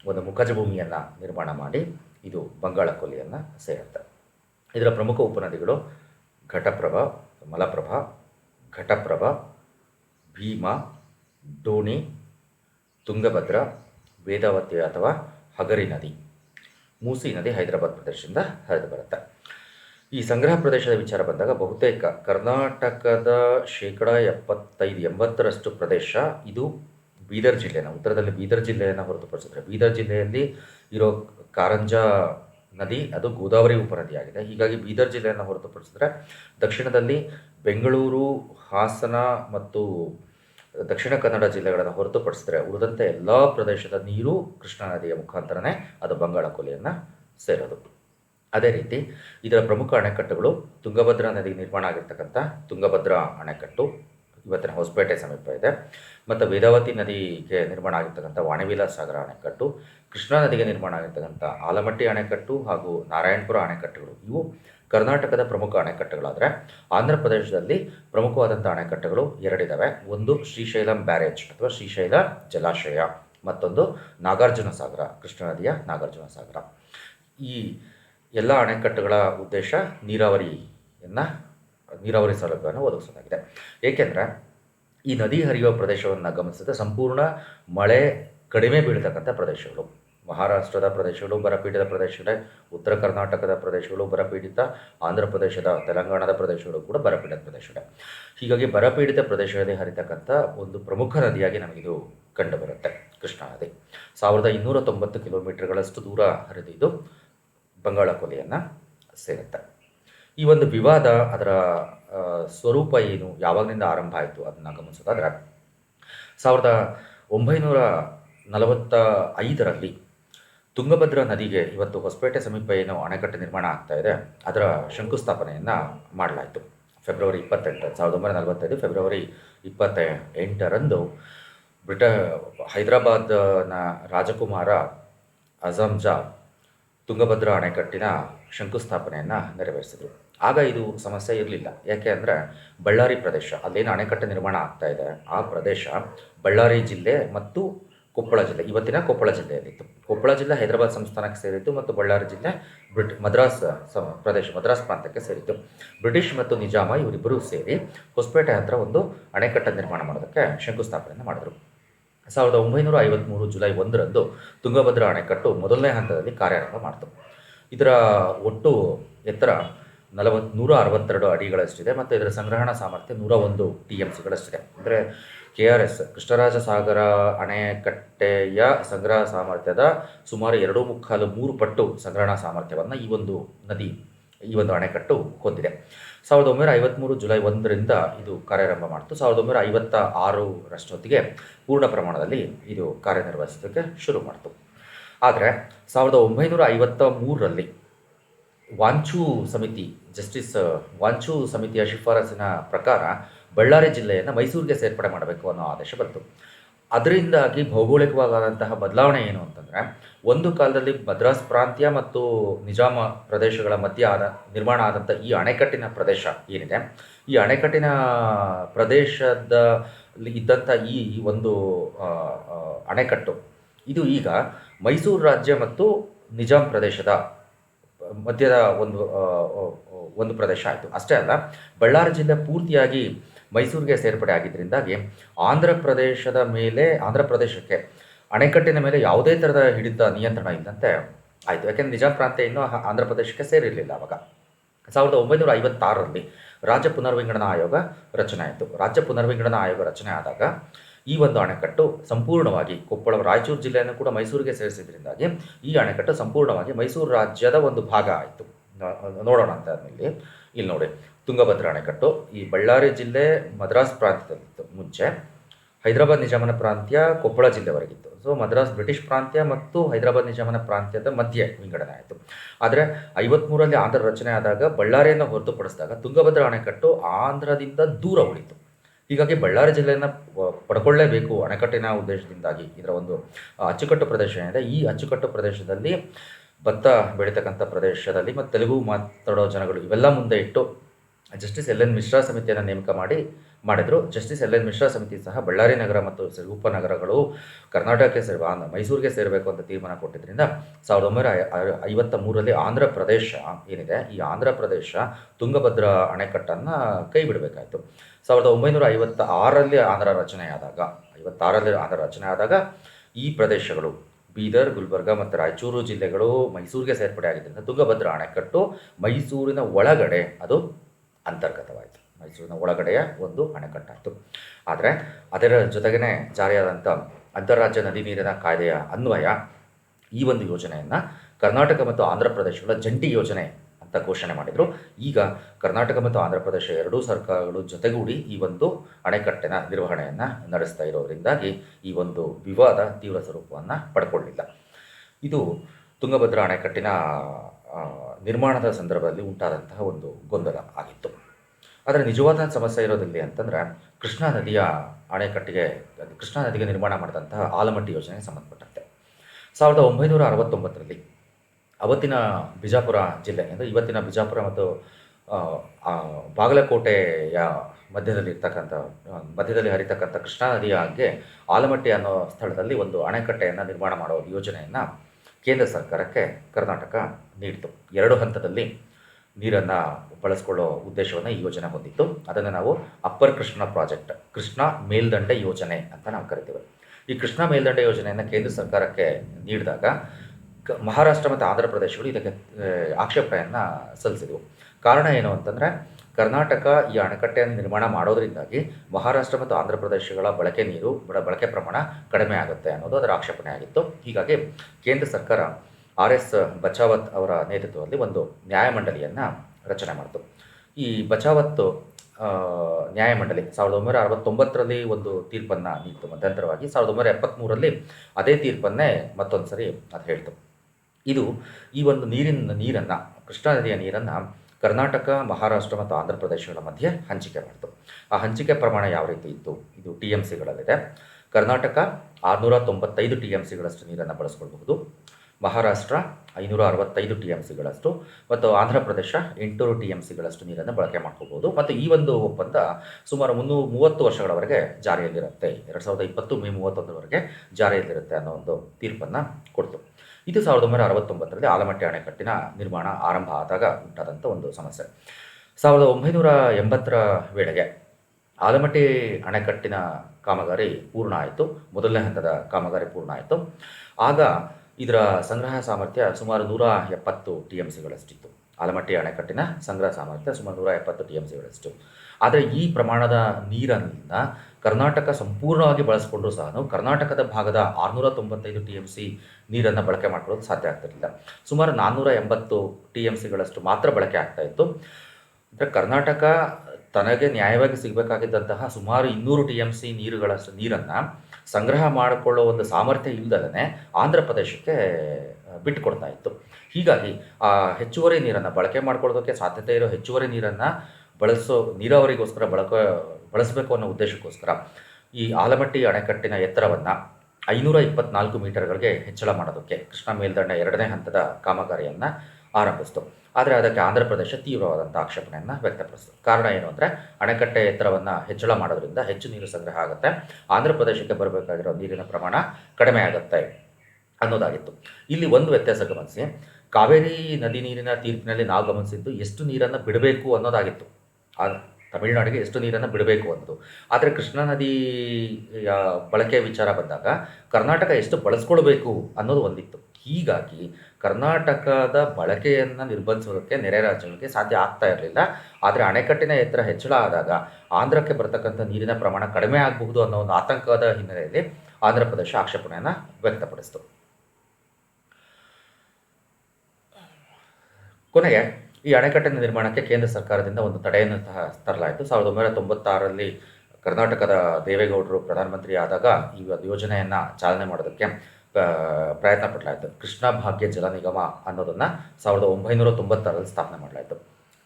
ಒಂದು ಮುಖಜಭೂಮಿಯನ್ನು ನಿರ್ಮಾಣ ಮಾಡಿ ಇದು ಬಂಗಾಳ ಕೊಲ್ಲಿಯನ್ನು ಸೇರುತ್ತೆ. ಇದರ ಪ್ರಮುಖ ಉಪನದಿಗಳು ಘಟಪ್ರಭ, ಮಲಪ್ರಭ, ಘಟಪ್ರಭಾ, ಭೀಮಾ, ಡೋಣಿ, ತುಂಗಭದ್ರ, ವೇದಾವತಿ ಅಥವಾ ಹಗರಿ ನದಿ, ಮೂಸಿ ನದಿ ಹೈದರಾಬಾದ್ ಪ್ರದೇಶದಿಂದ ಹರಿದು ಬರುತ್ತೆ. ಈ ಸಂಗ್ರಹ ಪ್ರದೇಶದ ವಿಚಾರ ಬಂದಾಗ ಬಹುತೇಕ ಕರ್ನಾಟಕದ ಶೇಕಡ ಎಪ್ಪತ್ತೈದು, ಎಂಬತ್ತರಷ್ಟು ಪ್ರದೇಶ ಇದು ಬೀದರ್ ಜಿಲ್ಲೆನ, ಉತ್ತರದಲ್ಲಿ ಬೀದರ್ ಜಿಲ್ಲೆಯನ್ನು ಹೊರತುಪಡಿಸಿದ್ರೆ. ಬೀದರ್ ಜಿಲ್ಲೆಯಲ್ಲಿ ಇರೋ ಕಾರಂಜ ನದಿ, ಅದು ಗೋದಾವರಿ ಉಪನದಿಯಾಗಿದೆ. ಹೀಗಾಗಿ ಬೀದರ್ ಜಿಲ್ಲೆಯನ್ನು ಹೊರತುಪಡಿಸಿದ್ರೆ ದಕ್ಷಿಣದಲ್ಲಿ ಬೆಂಗಳೂರು, ಹಾಸನ ಮತ್ತು ದಕ್ಷಿಣ ಕನ್ನಡ ಜಿಲ್ಲೆಗಳನ್ನು ಹೊರತುಪಡಿಸಿದ್ರೆ ಉಳಿದಂತೆ ಎಲ್ಲ ಪ್ರದೇಶದ ನೀರು ಕೃಷ್ಣಾ ನದಿಯ ಮುಖಾಂತರನೇ ಅದು ಬಂಗಾಳ ಕೊಲ್ಲಿಯನ್ನು ಸೇರೋದು. ಅದೇ ರೀತಿ ಇದರ ಪ್ರಮುಖ ಅಣೆಕಟ್ಟುಗಳು ತುಂಗಭದ್ರಾ ನದಿಗೆ ನಿರ್ಮಾಣ ಆಗಿರ್ತಕ್ಕಂಥ ತುಂಗಭದ್ರಾ ಅಣೆಕಟ್ಟು, ಇವತ್ತಿನ ಹೊಸಪೇಟೆ ಸಮೀಪ ಇದೆ. ಮತ್ತು ವೇದಾವತಿ ನದಿಗೆ ನಿರ್ಮಾಣ ಆಗಿರ್ತಕ್ಕಂಥ ವಾಣಿವಿಲಾ ಸಾಗರ ಅಣೆಕಟ್ಟು, ಕೃಷ್ಣಾ ನದಿಗೆ ನಿರ್ಮಾಣ ಆಗಿರ್ತಕ್ಕಂಥ ಆಲಮಟ್ಟಿ ಅಣೆಕಟ್ಟು ಹಾಗೂ ನಾರಾಯಣಪುರ ಅಣೆಕಟ್ಟುಗಳು, ಇವು ಕರ್ನಾಟಕದ ಪ್ರಮುಖ ಅಣೆಕಟ್ಟುಗಳಾದರೆ ಆಂಧ್ರ ಪ್ರದೇಶದಲ್ಲಿ ಪ್ರಮುಖವಾದಂಥ ಅಣೆಕಟ್ಟುಗಳು ಎರಡಿದ್ದಾವೆ ಒಂದು ಶ್ರೀಶೈಲಂ ಬ್ಯಾರೇಜ್ ಅಥವಾ ಶ್ರೀಶೈಲ ಜಲಾಶಯ, ಮತ್ತೊಂದು ನಾಗಾರ್ಜುನ ಸಾಗರ, ಕೃಷ್ಣಾ ನದಿಯ ನಾಗಾರ್ಜುನ ಸಾಗರ. ಈ ಎಲ್ಲ ಅಣೆಕಟ್ಟುಗಳ ಉದ್ದೇಶ ನೀರಾವರಿಯನ್ನು, ನೀರಾವರಿ ಸೌಲಭ್ಯವನ್ನು ಒದಗಿಸೋದಾಗಿದೆ ಏಕೆಂದರೆ ಈ ನದಿ ಹರಿಯುವ ಪ್ರದೇಶವನ್ನು ಗಮನಿಸಿದ್ರೆ ಸಂಪೂರ್ಣ ಮಳೆ ಕಡಿಮೆ ಬೀಳ್ತಕ್ಕಂಥ ಪ್ರದೇಶಗಳು. ಮಹಾರಾಷ್ಟ್ರದ ಪ್ರದೇಶಗಳು, ಬರಪೀಡಿತ ಪ್ರದೇಶಗಳೇ, ಉತ್ತರ ಕರ್ನಾಟಕದ ಪ್ರದೇಶಗಳು ಬರಪೀಡಿತ, ಆಂಧ್ರ ಪ್ರದೇಶದ, ತೆಲಂಗಾಣದ ಪ್ರದೇಶಗಳು ಕೂಡ ಬರಪೀಡಿತ ಪ್ರದೇಶಗಳೇ. ಹೀಗಾಗಿ ಬರಪೀಡಿತ ಪ್ರದೇಶದಲ್ಲಿ ಹರಿತಕ್ಕಂಥ ಒಂದು ಪ್ರಮುಖ ನದಿಯಾಗಿ ನಮಗಿದು ಕಂಡುಬರುತ್ತೆ ಕೃಷ್ಣಾ ನದಿ. ಸಾವಿರದ ಇನ್ನೂರ ತೊಂಬತ್ತು ಕಿಲೋಮೀಟರ್ಗಳಷ್ಟು ದೂರ ಹರಿದಿದ್ದು ಬಂಗಾಳ ಕೊಲೆಯನ್ನು ಸೇರುತ್ತೆ. ಈ ಒಂದು ವಿವಾದ ಅದರ ಸ್ವರೂಪ ಏನು, ಯಾವಾಗಲಿಂದ ಆರಂಭ ಆಯಿತು ಅದನ್ನು ಗಮನಿಸೋದಾದ್ರೆ ಸಾವಿರದ ಒಂಬೈನೂರ ನಲವತ್ತ ಐದರಲ್ಲಿ ತುಂಗಭದ್ರಾ ನದಿಗೆ ಇವತ್ತು ಹೊಸಪೇಟೆ ಸಮೀಪ ಏನು ಅಣೆಕಟ್ಟೆ ನಿರ್ಮಾಣ ಆಗ್ತಾ ಇದೆ, ಅದರ ಶಂಕುಸ್ಥಾಪನೆಯನ್ನು ಮಾಡಲಾಯಿತು. ಫೆಬ್ರವರಿ ಇಪ್ಪತ್ತೆಂಟು, ಸಾವಿರದ ಒಂಬೈನೂರ ನಲವತ್ತೈದು ಫೆಬ್ರವರಿ ಇಪ್ಪತ್ತ ಎಂಟರಂದು ಬ್ರಿಟ, ಹೈದರಾಬಾದ್ನ ರಾಜಕುಮಾರ ಅಜಂಜಾ ತುಂಗಭದ್ರಾ ಅಣೆಕಟ್ಟಿನ ಶಂಕುಸ್ಥಾಪನೆಯನ್ನು ನೆರವೇರಿಸಿದರು. ಆಗ ಇದು ಸಮಸ್ಯೆ ಇರಲಿಲ್ಲ. ಯಾಕೆ ಅಂದರೆ ಬಳ್ಳಾರಿ ಪ್ರದೇಶ, ಅಲ್ಲೇನು ಅಣೆಕಟ್ಟು ನಿರ್ಮಾಣ ಆಗ್ತಾ ಇದೆ. ಆ ಪ್ರದೇಶ ಬಳ್ಳಾರಿ ಜಿಲ್ಲೆ ಮತ್ತು ಕೊಪ್ಪಳ ಜಿಲ್ಲೆ, ಇವತ್ತಿನ ಕೊಪ್ಪಳ ಜಿಲ್ಲೆಯಲ್ಲಿತ್ತು. ಕೊಪ್ಪಳ ಜಿಲ್ಲೆ ಹೈದರಾಬಾದ್ ಸಂಸ್ಥಾನಕ್ಕೆ ಸೇರಿತ್ತು ಮತ್ತು ಬಳ್ಳಾರಿ ಜಿಲ್ಲೆ ಬ್ರಿಟ್, ಮದ್ರಾಸ್ ಪ್ರದೇಶ, ಮದ್ರಾಸ್ ಪ್ರಾಂತ್ಯಕ್ಕೆ ಸೇರಿತ್ತು. ಬ್ರಿಟಿಷ್ ಮತ್ತು ನಿಜಾಮ ಇವರಿಬ್ಬರೂ ಸೇರಿ ಹೊಸಪೇಟೆ ಹತ್ರ ಒಂದು ಅಣೆಕಟ್ಟು ನಿರ್ಮಾಣ ಮಾಡೋದಕ್ಕೆ ಶಂಕುಸ್ಥಾಪನೆಯನ್ನು ಮಾಡಿದರು. ಸಾವಿರದ ಒಂಬೈನೂರ ಐವತ್ತ್ಮೂರು ಜುಲೈ ಒಂದರಂದು ತುಂಗಭದ್ರಾ ಅಣೆಕಟ್ಟು ಮೊದಲನೇ ಹಂತದಲ್ಲಿ ಕಾರ್ಯಾರಂಭ ಮಾಡಿತು. ಇದರ ಒಟ್ಟು ಎತ್ತರ ನಲವತ್ ನೂರ ಅರವತ್ತೆರಡು ಅಡಿಗಳಷ್ಟಿದೆ ಮತ್ತು ಇದರ ಸಂಗ್ರಹಣಾ ಸಾಮರ್ಥ್ಯ ನೂರ ಒಂದು ಟಿ ಎಂ ಸಿಗಳಷ್ಟಿದೆ ಅಂದರೆ K R S Krishnaraja Sagara ಅಣೆಕಟ್ಟೆಯ ಸಂಗ್ರಹ ಸಾಮರ್ಥ್ಯದ ಸುಮಾರು ಎರಡು ಮುಕ್ಕಾಲು ಮೂರು ಪಟ್ಟು ಸಂಗ್ರಹಣಾ ಸಾಮರ್ಥ್ಯವನ್ನು ಈ ಒಂದು ನದಿ, ಈ ಒಂದು ಅಣೆಕಟ್ಟು ಹೊಂದಿದೆ. ಸಾವಿರದ ಒಂಬೈನೂರ ಐವತ್ತ್ಮೂರು ಜುಲೈ ಒಂದರಿಂದ ಇದು ಕಾರ್ಯಾರಂಭ ಮಾಡಿತು. ಸಾವಿರದ ಒಂಬೈನೂರ ಐವತ್ತ ಆರರಷ್ಟೊತ್ತಿಗೆ ಪೂರ್ಣ ಪ್ರಮಾಣದಲ್ಲಿ ಇದು ಕಾರ್ಯನಿರ್ವಹಿಸೋದಕ್ಕೆ ಶುರು ಮಾಡಿತು. ಆದರೆ ಸಾವಿರದ ಒಂಬೈನೂರ ಐವತ್ತ ಮೂರರಲ್ಲಿ ವಾಂಚು ಸಮಿತಿ, ಜಸ್ಟಿಸ್ ವಾಂಚು ಸಮಿತಿಯ ಶಿಫಾರಸಿನ ಪ್ರಕಾರ ಬಳ್ಳಾರಿ ಜಿಲ್ಲೆಯನ್ನು ಮೈಸೂರಿಗೆ ಸೇರ್ಪಡೆ ಮಾಡಬೇಕು ಅನ್ನೋ ಆದೇಶ ಬಂತು. ಅದರಿಂದಾಗಿ ಭೌಗೋಳಿಕವಾದಂತಹ ಬದಲಾವಣೆ ಏನು ಅಂತಂದರೆ, ಒಂದು ಕಾಲದಲ್ಲಿ ಮದ್ರಾಸ್ ಪ್ರಾಂತ್ಯ ಮತ್ತು ನಿಜಾಮ ಪ್ರದೇಶಗಳ ಮಧ್ಯೆ ಆದ, ನಿರ್ಮಾಣ ಆದಂಥ ಈ ಅಣೆಕಟ್ಟಿನ ಪ್ರದೇಶ ಏನಿದೆ, ಈ ಅಣೆಕಟ್ಟಿನ ಪ್ರದೇಶದ ಇದ್ದಂಥ ಈ ಒಂದು ಅಣೆಕಟ್ಟು, ಇದು ಈಗ ಮೈಸೂರು ರಾಜ್ಯ ಮತ್ತು ನಿಜಾಮ್ ಪ್ರದೇಶದ ಮಧ್ಯದ ಒಂದು ಒಂದು ಪ್ರದೇಶ ಆಯಿತು. ಅಷ್ಟೇ ಅಲ್ಲ, ಬಳ್ಳಾರಿ ಜಿಲ್ಲೆ ಪೂರ್ತಿಯಾಗಿ ಮೈಸೂರಿಗೆ ಸೇರ್ಪಡೆ ಆಗಿದ್ದರಿಂದಾಗಿ ಆಂಧ್ರ ಪ್ರದೇಶದ ಮೇಲೆ, ಆಂಧ್ರ ಪ್ರದೇಶಕ್ಕೆ ಅಣೆಕಟ್ಟಿನ ಮೇಲೆ ಯಾವುದೇ ಥರದ ಹಿಡಿತ, ನಿಯಂತ್ರಣ ಇದ್ದಂತೆ ಆಯಿತು. ಯಾಕೆಂದರೆ ನಿಜಾಂ ಪ್ರಾಂತ್ಯ ಇನ್ನೂ ಆಂಧ್ರ ಪ್ರದೇಶಕ್ಕೆ ಸೇರಿರಲಿಲ್ಲ ಅವಾಗ. ಸಾವಿರದ ಒಂಬೈನೂರ ಐವತ್ತಾರರಲ್ಲಿ ರಾಜ್ಯ ಪುನರ್ವಿಂಗಡಣಾ ಆಯೋಗ ರಚನೆ ಆಯಿತು. ರಾಜ್ಯ ಪುನರ್ವಿಂಗಡಣಾ ಆಯೋಗ ರಚನೆ ಆದಾಗ ಈ ಒಂದು ಅಣೆಕಟ್ಟು ಸಂಪೂರ್ಣವಾಗಿ ಕೊಪ್ಪಳ, ರಾಯಚೂರು ಜಿಲ್ಲೆಯನ್ನು ಕೂಡ ಮೈಸೂರಿಗೆ ಸೇರಿಸಿದ್ರಿಂದಾಗಿ ಈ ಅಣೆಕಟ್ಟು ಸಂಪೂರ್ಣವಾಗಿ ಮೈಸೂರು ರಾಜ್ಯದ ಒಂದು ಭಾಗ ಆಯಿತು. ನೋಡೋಣ ಅಂತ ಇಲ್ಲಿ ಇಲ್ಲಿ ನೋಡಿ. ತುಂಗಭದ್ರಾ ಅಣೆಕಟ್ಟು ಈ ಬಳ್ಳಾರಿ ಜಿಲ್ಲೆ ಮದ್ರಾಸ್ ಪ್ರಾಂತ್ಯದಲ್ಲಿತ್ತು, ಮುಂಚೆ. ಹೈದರಾಬಾದ್ ನಿಜಾಮನ ಪ್ರಾಂತ್ಯ ಕೊಪ್ಪಳ ಜಿಲ್ಲೆವರೆಗಿತ್ತು. ಸೊ ಮದ್ರಾಸ್ ಬ್ರಿಟಿಷ್ ಪ್ರಾಂತ್ಯ ಮತ್ತು ಹೈದರಾಬಾದ್ ನಿಜಾಮನ ಪ್ರಾಂತ್ಯದ ಮಧ್ಯೆ ವಿಂಗಡಣೆ ಆಯಿತು. ಆದರೆ ಐವತ್ಮೂರಲ್ಲಿ ಆಂಧ್ರ ರಚನೆ ಆದಾಗ ಬಳ್ಳಾರಿಯನ್ನು ಹೊರತುಪಡಿಸಿದಾಗ ತುಂಗಭದ್ರಾ ಅಣೆಕಟ್ಟು ಆಂಧ್ರದಿಂದ ದೂರ ಉಳಿತು. ಹೀಗಾಗಿ ಬಳ್ಳಾರಿ ಜಿಲ್ಲೆಯನ್ನು ಪಡ್ಕೊಳ್ಳೇಬೇಕು ಅಣೆಕಟ್ಟಿನ ಉದ್ದೇಶದಿಂದಾಗಿ ಇದರ ಒಂದು ಅಚ್ಚುಕಟ್ಟು ಪ್ರದೇಶ ಏನಿದೆ, ಈ ಅಚ್ಚುಕಟ್ಟು ಪ್ರದೇಶದಲ್ಲಿ ಭತ್ತ ಬೆಳೀತಕ್ಕಂಥ ಪ್ರದೇಶದಲ್ಲಿ ಮತ್ತು ತೆಲುಗು ಮಾತಾಡೋ ಜನಗಳು ಇವೆಲ್ಲ ಮುಂದೆ ಇಟ್ಟು ಜಸ್ಟಿಸ್ ಎಲ್ ಎನ್ ಮಿಶ್ರಾ ಸಮಿತಿಯನ್ನು ನೇಮಕ ಮಾಡಿ ಮಾಡಿದರು. ಜಸ್ಟಿಸ್ ಎಲ್ ಎನ್ ಮಿಶ್ರಾ ಸಮಿತಿ ಸಹ ಬಳ್ಳಾರಿ ನಗರ ಮತ್ತು ಉಪನಗರಗಳು ಕರ್ನಾಟಕಕ್ಕೆ ಸೇರಿ ಆಂಧ್ರ ಮೈಸೂರಿಗೆ ಸೇರಬೇಕು ಅಂತ ತೀರ್ಮಾನ ಕೊಟ್ಟಿದ್ದರಿಂದ ಸಾವಿರದ ಒಂಬೈನೂರ ಐವತ್ತ ಮೂರರಲ್ಲಿ ಆಂಧ್ರ ಪ್ರದೇಶ ಏನಿದೆ, ಈ ಆಂಧ್ರ ಪ್ರದೇಶ ತುಂಗಭದ್ರಾ ಅಣೆಕಟ್ಟನ್ನು ಕೈ ಬಿಡಬೇಕಾಯಿತು ಸಾವಿರದ ಒಂಬೈನೂರ ಐವತ್ತ ಆರರಲ್ಲಿ ಆಂಧ್ರ ರಚನೆಯಾದಾಗ ಐವತ್ತಾರರಲ್ಲಿ ಆಂಧ್ರ ರಚನೆ ಆದಾಗ ಈ ಪ್ರದೇಶಗಳು ಬೀದರ್, ಗುಲ್ಬರ್ಗ ಮತ್ತು ರಾಯಚೂರು ಜಿಲ್ಲೆಗಳು ಮೈಸೂರಿಗೆ ಸೇರ್ಪಡೆ ಆಗಿದ್ದರಿಂದ ತುಂಗಭದ್ರಾ ಅಣೆಕಟ್ಟು ಮೈಸೂರಿನ ಒಳಗಡೆ ಅದು ಅಂತರ್ಗತವಾಯಿತು. ಮೈಸೂರಿನ ಒಳಗಡೆಯ ಒಂದು ಅಣೆಕಟ್ಟಾಯಿತು. ಆದರೆ ಅದರ ಜೊತೆಗೇ ಜಾರಿಯಾದಂಥ ಅಂತಾರಾಜ್ಯ ನದಿ ನೀರಿನ ಕಾಯ್ದೆಯ ಅನ್ವಯ ಈ ಒಂದು ಯೋಜನೆಯನ್ನು ಕರ್ನಾಟಕ ಮತ್ತು ಆಂಧ್ರ ಪ್ರದೇಶಗಳ ಜಂಟಿ ಯೋಜನೆ ಅಂತ ಘೋಷಣೆ ಮಾಡಿದರು. ಈಗ ಕರ್ನಾಟಕ ಮತ್ತು ಆಂಧ್ರ ಪ್ರದೇಶ ಎರಡೂ ಸರ್ಕಾರಗಳು ಜೊತೆಗೂಡಿ ಈ ಒಂದು ಅಣೆಕಟ್ಟಿನ ನಿರ್ವಹಣೆಯನ್ನು ನಡೆಸ್ತಾ ಇರೋದರಿಂದಾಗಿ ಈ ಒಂದು ವಿವಾದ ತೀವ್ರ ಸ್ವರೂಪವನ್ನು ಪಡ್ಕೊಳ್ಳಿಲ್ಲ. ಇದು ತುಂಗಭದ್ರಾ ಅಣೆಕಟ್ಟಿನ ನಿರ್ಮಾಣದ ಸಂದರ್ಭದಲ್ಲಿ ಉಂಟಾದಂತಹ ಒಂದು ಗೊಂದಲ ಆಗಿತ್ತು. ಆದರೆ ನಿಜವಾದ ಸಮಸ್ಯೆ ಇರೋದಲ್ಲಿ ಅಂತಂದರೆ ಕೃಷ್ಣಾ ನದಿಯ ಅಣೆಕಟ್ಟಿಗೆ ಕೃಷ್ಣಾ ನದಿಗೆ ನಿರ್ಮಾಣ ಮಾಡಿದಂತಹ ಆಲಮಟ್ಟಿ ಯೋಜನೆಗೆ ಸಂಬಂಧಪಟ್ಟಂತೆ. ಸಾವಿರದ ಒಂಬೈನೂರ ಅರವತ್ತೊಂಬತ್ತರಲ್ಲಿ ಅವತ್ತಿನ ಬಿಜಾಪುರ ಜಿಲ್ಲೆ, ಅಂದರೆ ಇವತ್ತಿನ ಬಿಜಾಪುರ ಮತ್ತು ಬಾಗಲಕೋಟೆಯ ಮಧ್ಯದಲ್ಲಿ ಇರ್ತಕ್ಕಂಥ, ಮಧ್ಯದಲ್ಲಿ ಹರಿತಕ್ಕಂಥ ಕೃಷ್ಣಾ ನದಿಯಾಗೆ ಆಲಮಟ್ಟಿ ಅನ್ನೋ ಸ್ಥಳದಲ್ಲಿ ಒಂದು ಅಣೆಕಟ್ಟೆಯನ್ನು ನಿರ್ಮಾಣ ಮಾಡೋ ಯೋಜನೆಯನ್ನು ಕೇಂದ್ರ ಸರ್ಕಾರಕ್ಕೆ ಕರ್ನಾಟಕ ನೀಡಿತು. ಎರಡು ಹಂತದಲ್ಲಿ ನೀರನ್ನು ಬಳಸ್ಕೊಳ್ಳೋ ಉದ್ದೇಶವನ್ನು ಈ ಯೋಜನೆ ಹೊಂದಿತ್ತು. ಅದನ್ನು ನಾವು ಅಪ್ಪರ್ ಕೃಷ್ಣ ಪ್ರಾಜೆಕ್ಟ್, ಕೃಷ್ಣ ಮೇಲ್ದಂಡೆ ಯೋಜನೆ ಅಂತ ನಾವು ಕರಿತೀವಿ. ಈ ಕೃಷ್ಣ ಮೇಲ್ದಂಡೆ ಯೋಜನೆಯನ್ನು ಕೇಂದ್ರ ಸರ್ಕಾರಕ್ಕೆ ನೀಡಿದಾಗ ಮಹಾರಾಷ್ಟ್ರ ಮತ್ತು ಆಂಧ್ರ ಪ್ರದೇಶಗಳು ಇದಕ್ಕೆ ಆಕ್ಷೇಪಣೆಯನ್ನು ಸಲ್ಲಿಸಿದವು. ಕಾರಣ ಏನು ಅಂತಂದರೆ, ಕರ್ನಾಟಕ ಈ ಅಣೆಕಟ್ಟೆಯನ್ನು ನಿರ್ಮಾಣ ಮಾಡೋದರಿಂದಾಗಿ ಮಹಾರಾಷ್ಟ್ರ ಮತ್ತು ಆಂಧ್ರ ಪ್ರದೇಶಗಳ ಬಳಕೆ ನೀರು ಬಳ- ಬಳಕೆ ಪ್ರಮಾಣ ಕಡಿಮೆ ಆಗುತ್ತೆ ಅನ್ನೋದು ಅದರ ಆಕ್ಷೇಪಣೆ ಆಗಿತ್ತು. ಹೀಗಾಗಿ ಕೇಂದ್ರ ಸರ್ಕಾರ ಆರ್ ಎಸ್ ಬಚಾವತ್ ಅವರ ನೇತೃತ್ವದಲ್ಲಿ ಒಂದು ನ್ಯಾಯಮಂಡಳಿಯನ್ನು ರಚನೆ ಮಾಡಿತು. ಈ ಬಚಾವತ್ ನ್ಯಾಯಮಂಡಳಿ ಸಾವಿರದ ಒಂಬೈನೂರ ಅರವತ್ತೊಂಬತ್ತರಲ್ಲಿ ಒಂದು ತೀರ್ಪನ್ನು ನೀಡಿತು. ಮಧ್ಯಂತರವಾಗಿ ಸಾವಿರದ ಒಂಬೈನೂರ ಎಪ್ಪತ್ತ್ಮೂರರಲ್ಲಿ ಅದೇ ತೀರ್ಪನ್ನೇ ಮತ್ತೊಂದು ಸರಿ ಅದು ಹೇಳ್ತು. ಇದು ಈ ಒಂದು ನೀರಿನ, ನೀರನ್ನು, ಕೃಷ್ಣಾ ನದಿಯ ನೀರನ್ನು ಕರ್ನಾಟಕ, ಮಹಾರಾಷ್ಟ್ರ ಮತ್ತು ಆಂಧ್ರ ಪ್ರದೇಶಗಳ ಮಧ್ಯೆ ಹಂಚಿಕೆ ಮಾಡಿತು. ಆ ಹಂಚಿಕೆ ಪ್ರಮಾಣ ಯಾವ ರೀತಿ ಇತ್ತು? ಇದು ಟಿ ಎಂ ಸಿಗಳಲ್ಲಿದೆ. ಕರ್ನಾಟಕ ಆರುನೂರ ತೊಂಬತ್ತೈದು ಟಿ ಎಂ ಸಿಗಳಷ್ಟು ನೀರನ್ನು ಬಳಸ್ಕೊಳ್ಬಹುದು. ಮಹಾರಾಷ್ಟ್ರ ಐನೂರ ಅರವತ್ತೈದು ಟಿ ಎಂ ಸಿಗಳಷ್ಟು ಮತ್ತು ಆಂಧ್ರ ಪ್ರದೇಶ ಎಂಟುನೂರು ಟಿ ಎಂ ಸಿಗಳಷ್ಟು ನೀರನ್ನು ಬಳಕೆ ಮಾಡ್ಕೋಬೋದು. ಮತ್ತು ಈ ಒಂದು ಒಪ್ಪಂದ ಸುಮಾರು ಮುನ್ನೂರು ಮೂವತ್ತು ವರ್ಷಗಳವರೆಗೆ ಜಾರಿಯಲ್ಲಿರುತ್ತೆ. ಎರಡು ಸಾವಿರದ ಇಪ್ಪತ್ತು ಮೇ ಮೂವತ್ತೊಂದರವರೆಗೆ ಜಾರಿಯಲ್ಲಿರುತ್ತೆ ಅನ್ನೋ ಒಂದು ತೀರ್ಪನ್ನು ಕೊಡ್ತು. ಇದು ಸಾವಿರದ ಒಂಬೈನೂರ ಅರವತ್ತೊಂಬತ್ತರಲ್ಲಿ ಆಲಮಟ್ಟಿ ಅಣೆಕಟ್ಟಿನ ನಿರ್ಮಾಣ ಆರಂಭ ಆದಾಗ ಉಂಟಾದಂಥ ಒಂದು ಸಮಸ್ಯೆ. ಸಾವಿರದ ಒಂಬೈನೂರ ಎಂಬತ್ತರ ವೇಳೆಗೆ ಆಲಮಟ್ಟಿ ಅಣೆಕಟ್ಟಿನ ಕಾಮಗಾರಿ ಪೂರ್ಣ ಆಯಿತು. ಮೊದಲನೇ ಹಂತದ ಕಾಮಗಾರಿ ಪೂರ್ಣ ಆಯಿತು. ಆಗ ಇದರ ಸಂಗ್ರಹ ಸಾಮರ್ಥ್ಯ ಸುಮಾರು ನೂರ ಎಪ್ಪತ್ತು ಟಿ ಎಂ ಸಿಗಳಷ್ಟಿತ್ತು ಆಲಮಟ್ಟಿ ಅಣೆಕಟ್ಟಿನ ಸಂಗ್ರಹ ಸಾಮರ್ಥ್ಯ ಸುಮಾರು ನೂರ ಎಪ್ಪತ್ತು ಟಿ ಎಂ ಸಿಗಳಷ್ಟು ಆದರೆ ಈ ಪ್ರಮಾಣದ ನೀರನ್ನು ಕರ್ನಾಟಕ ಸಂಪೂರ್ಣವಾಗಿ ಬಳಸಿಕೊಂಡ್ರೂ ಸಹ ಕರ್ನಾಟಕದ ಭಾಗದ ಆರುನೂರ ತೊಂಬತ್ತೈದು ಟಿ ಎಂ ಸಿ ನೀರನ್ನು ಬಳಕೆ ಮಾಡ್ಕೊಳ್ಳೋದು ಸಾಧ್ಯ ಆಗ್ತಿರಲಿಲ್ಲ. ಸುಮಾರು ನಾನ್ನೂರ ಎಂಬತ್ತು ಟಿ ಎಂ ಸಿಗಳಷ್ಟು ಮಾತ್ರ ಬಳಕೆ ಆಗ್ತಾ ಇತ್ತು. ಅಂದರೆ ಕರ್ನಾಟಕ ತನಗೆ ನ್ಯಾಯವಾಗಿ ಸಿಗಬೇಕಾಗಿದ್ದಂತಹ ಸುಮಾರು ಇನ್ನೂರು ಟಿ ಎಂ ಸಿ ನೀರುಗಳಷ್ಟು ನೀರನ್ನು ಸಂಗ್ರಹ ಮಾಡಿಕೊಳ್ಳೋ ಒಂದು ಸಾಮರ್ಥ್ಯ ಇಲ್ಲದಲೇ ಆಂಧ್ರ ಪ್ರದೇಶಕ್ಕೆ ಬಿಟ್ಟುಕೊಡ್ತಾ ಇತ್ತು. ಹೀಗಾಗಿ, ಆ, ಹೆಚ್ಚುವರಿ ನೀರನ್ನು ಬಳಕೆ ಮಾಡ್ಕೊಳ್ಳೋದಕ್ಕೆ ಸಾಧ್ಯತೆ ಇರೋ ಹೆಚ್ಚುವರಿ ನೀರನ್ನು ಬಳಸೋ, ನೀರಾವರಿಗೋಸ್ಕರ ಬಳಕ, ಬಳಸಬೇಕು ಅನ್ನೋ ಉದ್ದೇಶಕ್ಕೋಸ್ಕರ ಈ ಆಲಮಟ್ಟಿ ಅಣೆಕಟ್ಟಿನ ಎತ್ತರವನ್ನು ಐನೂರ ಇಪ್ಪತ್ನಾಲ್ಕು ಮೀಟರ್ಗಳಿಗೆ ಹೆಚ್ಚಳ ಮಾಡೋದಕ್ಕೆ ಕೃಷ್ಣ ಮೇಲ್ದಂಡ ಎರಡನೇ ಹಂತದ ಕಾಮಗಾರಿಯನ್ನು ಆರಂಭಿಸಿತು. ಆದರೆ ಅದಕ್ಕೆ ಆಂಧ್ರ ಪ್ರದೇಶ ತೀವ್ರವಾದಂಥ ಆಕ್ಷೇಪಣೆಯನ್ನು ವ್ಯಕ್ತಪಡಿಸಿತು. ಕಾರಣ ಏನು ಅಂದರೆ, ಅಣೆಕಟ್ಟೆ ಎತ್ತರವನ್ನು ಹೆಚ್ಚಳ ಮಾಡೋದ್ರಿಂದ ಹೆಚ್ಚು ನೀರು ಸಂಗ್ರಹ ಆಗುತ್ತೆ. ಆಂಧ್ರ ಪ್ರದೇಶಕ್ಕೆ ಬರಬೇಕಾಗಿರೋ ನೀರಿನ ಪ್ರಮಾಣ ಕಡಿಮೆ ಆಗುತ್ತೆ ಅನ್ನೋದಾಗಿತ್ತು. ಇಲ್ಲಿ ಒಂದು ವ್ಯತ್ಯಾಸ ಗಮನಿಸಿ. ಕಾವೇರಿ ನದಿ ನೀರಿನ ತೀರ್ಪಿನಲ್ಲಿ ನಾವು ಗಮನಿಸಿದ್ದು ಎಷ್ಟು ನೀರನ್ನು ಬಿಡಬೇಕು ಅನ್ನೋದಾಗಿತ್ತು. ಆ ತಮಿಳುನಾಡಿಗೆ ಎಷ್ಟು ನೀರನ್ನು ಬಿಡಬೇಕು ಅನ್ನೋದು. ಆದರೆ ಕೃಷ್ಣಾ ನದಿ ಬಳಕೆ ವಿಚಾರ ಬಂದಾಗ ಕರ್ನಾಟಕ ಎಷ್ಟು ಬಳಸ್ಕೊಳ್ಬೇಕು ಅನ್ನೋದು ಒಂದಿತ್ತು. ಹೀಗಾಗಿ ಕರ್ನಾಟಕದ ಬಳಕೆಯನ್ನು ನಿರ್ಬಂಧಿಸೋದಕ್ಕೆ ನೆರೆ ರಾಜ್ಯಗಳಿಗೆ ಸಾಧ್ಯ ಆಗ್ತಾ ಇರಲಿಲ್ಲ. ಆದರೆ ಅಣೆಕಟ್ಟಿನ ಎತ್ತರ ಹೆಚ್ಚಳ ಆದಾಗ ಆಂಧ್ರಕ್ಕೆ ಬರ್ತಕ್ಕಂಥ ನೀರಿನ ಪ್ರಮಾಣ ಕಡಿಮೆ ಆಗಬಹುದು ಅನ್ನೋ ಒಂದು ಆತಂಕದ ಹಿನ್ನೆಲೆಯಲ್ಲಿ ಆಂಧ್ರ ಪ್ರದೇಶ ಆಕ್ಷೇಪಣೆಯನ್ನು ವ್ಯಕ್ತಪಡಿಸಿತು. ಕೊನೆಗೆ ಈ ಅಣೆಕಟ್ಟಿನ ನಿರ್ಮಾಣಕ್ಕೆ ಕೇಂದ್ರ ಸರ್ಕಾರದಿಂದ ಒಂದು ತಡೆಯನ್ನು ಸಹ ತರಲಾಯಿತು. ಸಾವಿರದ ಒಂಬೈನೂರ ತೊಂಬತ್ತಾರರಲ್ಲಿ ಕರ್ನಾಟಕದ ದೇವೇಗೌಡರು ಪ್ರಧಾನಮಂತ್ರಿ ಆದಾಗ ಈ ಒಂದು ಯೋಜನೆಯನ್ನು ಚಾಲನೆ ಮಾಡೋದಕ್ಕೆ ಪ್ರಯತ್ನ ಪಡಲಾಯಿತು ಕೃಷ್ಣ ಭಾಗ್ಯ ಜಲ ನಿಗಮ ಅನ್ನೋದನ್ನು ಸಾವಿರದ ಒಂಬೈನೂರ ತೊಂಬತ್ತಾರಲ್ಲಿ ಸ್ಥಾಪನೆ ಮಾಡಲಾಯಿತು.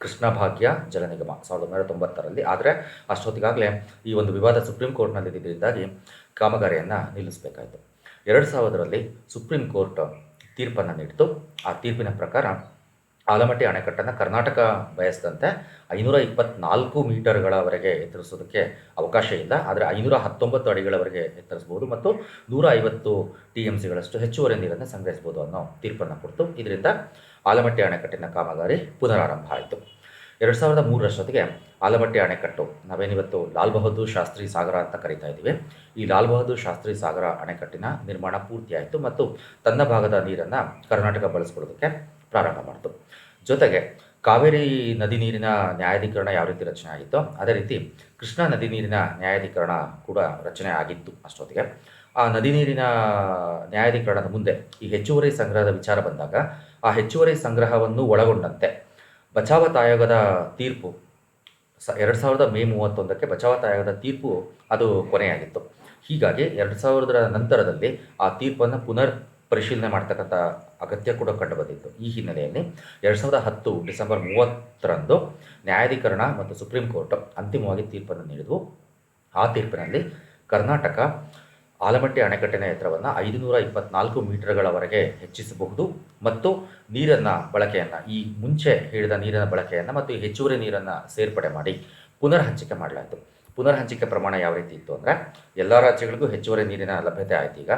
ಕೃಷ್ಣ ಭಾಗ್ಯ ಜಲ ನಿಗಮ ಸಾವಿರದ ಒಂಬೈನೂರ ತೊಂಬತ್ತರಲ್ಲಿ. ಆದರೆ ಅಷ್ಟೊತ್ತಿಗಾಗಲೇ ಈ ಒಂದು ವಿವಾದ ಸುಪ್ರೀಂ ಕೋರ್ಟ್ನಲ್ಲಿ ಇದ್ದಿದ್ದರಿಂದಾಗಿ ಕಾಮಗಾರಿಯನ್ನು ನಿಲ್ಲಿಸಬೇಕಾಯಿತು. ಎರಡು ಸಾವಿರದರಲ್ಲಿ ಸುಪ್ರೀಂ ಕೋರ್ಟ್ ತೀರ್ಪನ್ನು ನೀಡಿತು. ಆ ತೀರ್ಪಿನ ಪ್ರಕಾರ ಆಲಮಟ್ಟಿ ಅಣೆಕಟ್ಟನ್ನು ಕರ್ನಾಟಕ ಬಯಸಿದಂತೆ ಐನೂರ ಇಪ್ಪತ್ನಾಲ್ಕು ಮೀಟರ್ಗಳವರೆಗೆ ಎತ್ತರಿಸೋದಕ್ಕೆ ಅವಕಾಶ ಇಲ್ಲ. ಆದರೆ ಐನೂರ ಹತ್ತೊಂಬತ್ತು ಅಡಿಗಳವರೆಗೆ ಎತ್ತರಿಸ್ಬೋದು ಮತ್ತು ನೂರ ಐವತ್ತು ಟಿ ಎಂ ಸಿಗಳಷ್ಟು ಹೆಚ್ಚುವರಿ ನೀರನ್ನು ಸಂಗ್ರಹಿಸ್ಬೋದು ಅನ್ನೋ ತೀರ್ಪನ್ನು ಕೊಡ್ತು. ಇದರಿಂದ ಆಲಮಟ್ಟಿ ಅಣೆಕಟ್ಟಿನ ಕಾಮಗಾರಿ ಪುನರಾರಂಭ ಆಯಿತು. ಎರಡು ಸಾವಿರದ ಮೂರರಷ್ಟೊತ್ತಿಗೆ ಆಲಮಟ್ಟಿ ಅಣೆಕಟ್ಟು, ನಾವೇನಿವತ್ತು ಲಾಲ್ ಬಹದ್ದೂರ್ ಶಾಸ್ತ್ರಿ ಸಾಗರ ಅಂತ ಕರಿತಾ ಇದ್ದೀವಿ. ಈ ಲಾಲ್ ಬಹದ್ದೂರ್ ಶಾಸ್ತ್ರಿ ಸಾಗರ ಅಣೆಕಟ್ಟಿನ ನಿರ್ಮಾಣ ಪೂರ್ತಿಯಾಯಿತು ಮತ್ತು ತನ್ನ ಭಾಗದ ನೀರನ್ನು ಕರ್ನಾಟಕ ಬಳಸ್ಕೊಳ್ಳೋದಕ್ಕೆ ಪ್ರಾರಂಭ ಮಾಡಿತು. ಜೊತೆಗೆ ಕಾವೇರಿ ನದಿ ನೀರಿನ ನ್ಯಾಯಾಧೀಕರಣ ಯಾವ ರೀತಿ ರಚನೆ ಆಗಿತ್ತೋ, ಅದೇ ರೀತಿ ಕೃಷ್ಣಾ ನದಿ ನೀರಿನ ನ್ಯಾಯಾಧೀಕರಣ ಕೂಡ ರಚನೆ ಆಗಿತ್ತು ಅಷ್ಟೊತ್ತಿಗೆ. ಆ ನದಿ ನೀರಿನ ನ್ಯಾಯಾಧೀಕರಣದ ಮುಂದೆ ಈ ಹೆಚ್ಚುವರಿ ಸಂಗ್ರಹದ ವಿಚಾರ ಬಂದಾಗ, ಆ ಹೆಚ್ಚುವರಿ ಸಂಗ್ರಹವನ್ನು ಒಳಗೊಂಡಂತೆ ಬಚಾವತ್ ಆಯೋಗದ ತೀರ್ಪು, ಸ, ಎರಡು ಸಾವಿರದ ಮೇ ಮೂವತ್ತೊಂದಕ್ಕೆ ಬಚಾವತ್ ಆಯೋಗದ ತೀರ್ಪು ಅದು ಕೊನೆಯಾಗಿತ್ತು. ಹೀಗಾಗಿ ಎರಡು ಸಾವಿರದ ನಂತರದಲ್ಲಿ ಆ ತೀರ್ಪನ್ನು ಪುನರ್ ಪರಿಶೀಲನೆ ಮಾಡ್ತಕ್ಕಂಥ ಅಗತ್ಯ ಕೂಡ ಕಂಡುಬಂದಿತ್ತು. ಈ ಹಿನ್ನೆಲೆಯಲ್ಲಿ ಎರಡು ಸಾವಿರದ ಹತ್ತು ಡಿಸೆಂಬರ್ ಮೂವತ್ತರಂದು ನ್ಯಾಯಾಧೀಕರಣ ಮತ್ತು ಸುಪ್ರೀಂ ಕೋರ್ಟ್ ಅಂತಿಮವಾಗಿ ತೀರ್ಪನ್ನು ನೀಡಿದವು. ಆ ತೀರ್ಪಿನಲ್ಲಿ ಕರ್ನಾಟಕ ಆಲಮಟ್ಟಿ ಅಣೆಕಟ್ಟಿನ ಎತ್ತರವನ್ನು ಐದುನೂರ ಇಪ್ಪತ್ನಾಲ್ಕು ಮೀಟರ್ಗಳವರೆಗೆ ಹೆಚ್ಚಿಸಬಹುದು ಮತ್ತು ನೀರನ್ನು ಬಳಕೆಯನ್ನು, ಈ ಮುಂಚೆ ಹೇಳಿದ ನೀರಿನ ಬಳಕೆಯನ್ನು ಮತ್ತು ಹೆಚ್ಚುವರಿ ನೀರನ್ನು ಸೇರ್ಪಡೆ ಮಾಡಿ ಪುನರ್ ಹಂಚಿಕೆ ಮಾಡಲಾಯಿತು. ಪುನರ್ ಹಂಚಿಕೆ ಪ್ರಮಾಣ ಯಾವ ರೀತಿ ಇತ್ತು ಅಂದರೆ, ಎಲ್ಲ ರಾಜ್ಯಗಳಿಗೂ ಹೆಚ್ಚುವರಿ ನೀರಿನ ಲಭ್ಯತೆ ಆಯಿತು ಈಗ.